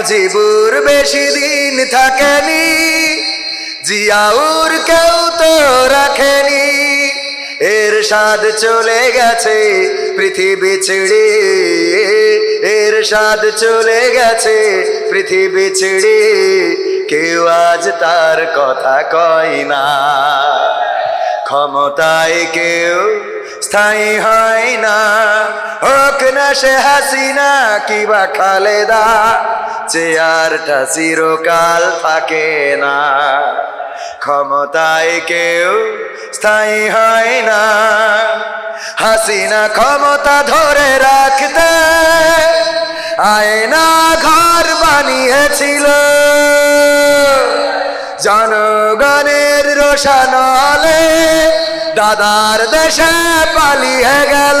মুজিবুর বেশি দিন থাকেনি, জিয়াউর কেউ তো রাখেনি। এর স্বাদ চলে গেছে, পৃথিবী ছেড়ে। এর স্বাদ চলে গেছে, পৃথিবী ছেড়ে। কেউ আজ তার কথা কয় না। ক্ষমতায় কেউ স্থায়ী হয় না। হোক না সে হাসিনা কিবা খালেদা। চেয়ারটা চিরকাল থাকে না। ক্ষমতায় কেউ স্থায়ী হয় না। হাসিনা ক্ষমতা ধরে রাখতে আয়না ঘর বানিয়েছিল। জনগণের রোশানলে দাদার দেশে পালিয়ে গেল।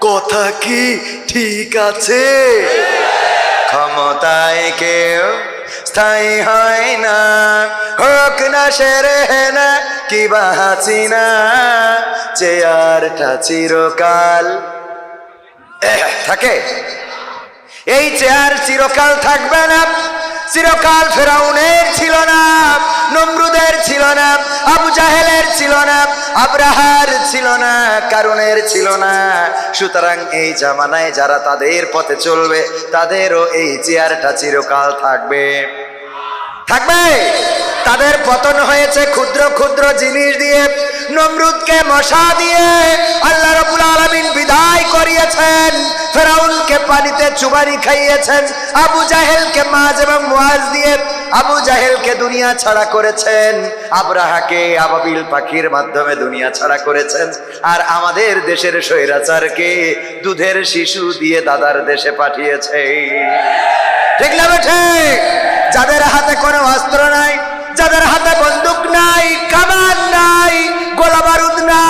কথা কি ঠিক আছে? ক্ষমতায় কেউ স্থায়ী হয় না। হোক না সেরে না কিবা হাসিনা চেয়ারটা চিরকাল। থাকে। এই চেয়ার চিরকাল থাকবে না, চিরকাল ফেরাউনের ছিল না। নমরুদের ছিল না, আবু জাহেলের ছিল না, আব্রাহার ছিল না কারণের ছিল না। সুতরাং এই জামানায় যারা তাদের পথে চলবে, তাদেরও এই চেয়ারটা চিরকাল থাকবে। থাকবে? তাদের পতন হয়েছে ক্ষুদ্র ক্ষুদ্র জিনিস দিয়ে, নমরুদকে মশা দিয়ে। আল্লাহ রবুল আলমিন বিদায় করিয়েছেন, ফেরাউনকে পানিতে চুবানি খাইয়েছেন, আবু জাহেলকে মাছ এবং মোয়াজ দিয়ে। আবু জাহেলকে দুনিয়া ছাড়া করেছেন, আবরাহাকে আবাবিল পাখির মাধ্যমে দুনিয়া ছাড়া করেছেন, আর আমাদের দেশের স্বৈরাচারকে দুধের শিশু দিয়ে দাদার দেশে পাঠিয়েছে। ঠিক না বেঠে? যাদের হাতে কোনো অস্ত্র নাই, যাদের হাতে বন্দুক নাই, কামান নাই গোলা বারুদ নাই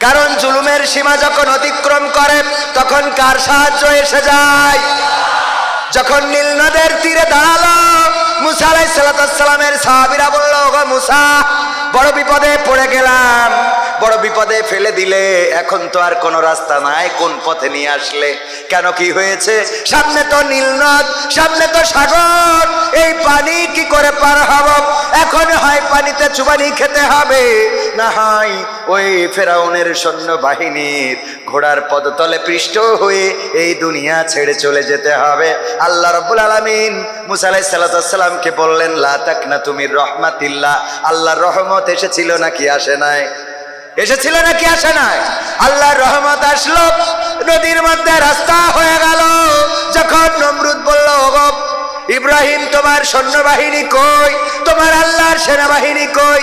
কারণ জুলুমের সীমা যখন অতিক্রম করে, তখন কার সাহায্য এসে যায়? যখন নীল নদের তীরে দাঁড়াল, মুসা আলাই সালামের সাহাবিরা বলল গো মুসা, বড় বিপদে পড়ে গেলাম। বড় বিপদে ফেলে দিলে এখন তো আর কোনো রাস্তা নাই, কোন পথে নিয়ে আসলে? কেন কি হয়েছে? সামনে তো নীল নদ, সামনে তো সাগর, এই পানি কি করে পার হব? এখন হয় পানিতে চুবানি খেতে হবে। না হয় ওই ফেরাউনের সৈন্য বাহিনীর ঘোড়ার পদতলে পৃষ্ঠ হয়ে এই দুনিয়া ছেড়ে চলে যেতে হবে। আল্লাহ রব্বুল আলমিন মুসালাই সাল্লামকে বললেন, লা তাক না তুমি রহমাতিল্লাহ। আল্লাহর রহমত এসেছিল নাকি আসে নাই? এসেছিল নাকি আসে নাই? আল্লাহর রহমত আসলো, নদীর মধ্যে রাস্তা হয়ে গেল। যখন নমরুদ বলল ইব্রাহিম, তোমার সৈন্যবাহিনী কই? তোমার আল্লাহর সেনাবাহিনী কই?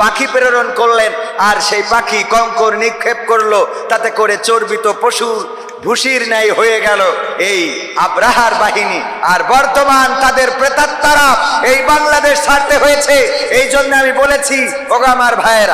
পাখি প্রেরণ করলেন, আর সেই পাখি কঙ্কর নিক্ষেপ করল, তাতে করে চর্বিত পশু ভুষির ন্যায় হয়ে গেল। এই আব্রাহার বাহিনী, আর বর্তমান তাদের প্রেতাত্মারা এই বাংলাদেশ ছাড়তে হয়েছে এই জন্য আমি বলেছি ওগামার ভাইয়েরা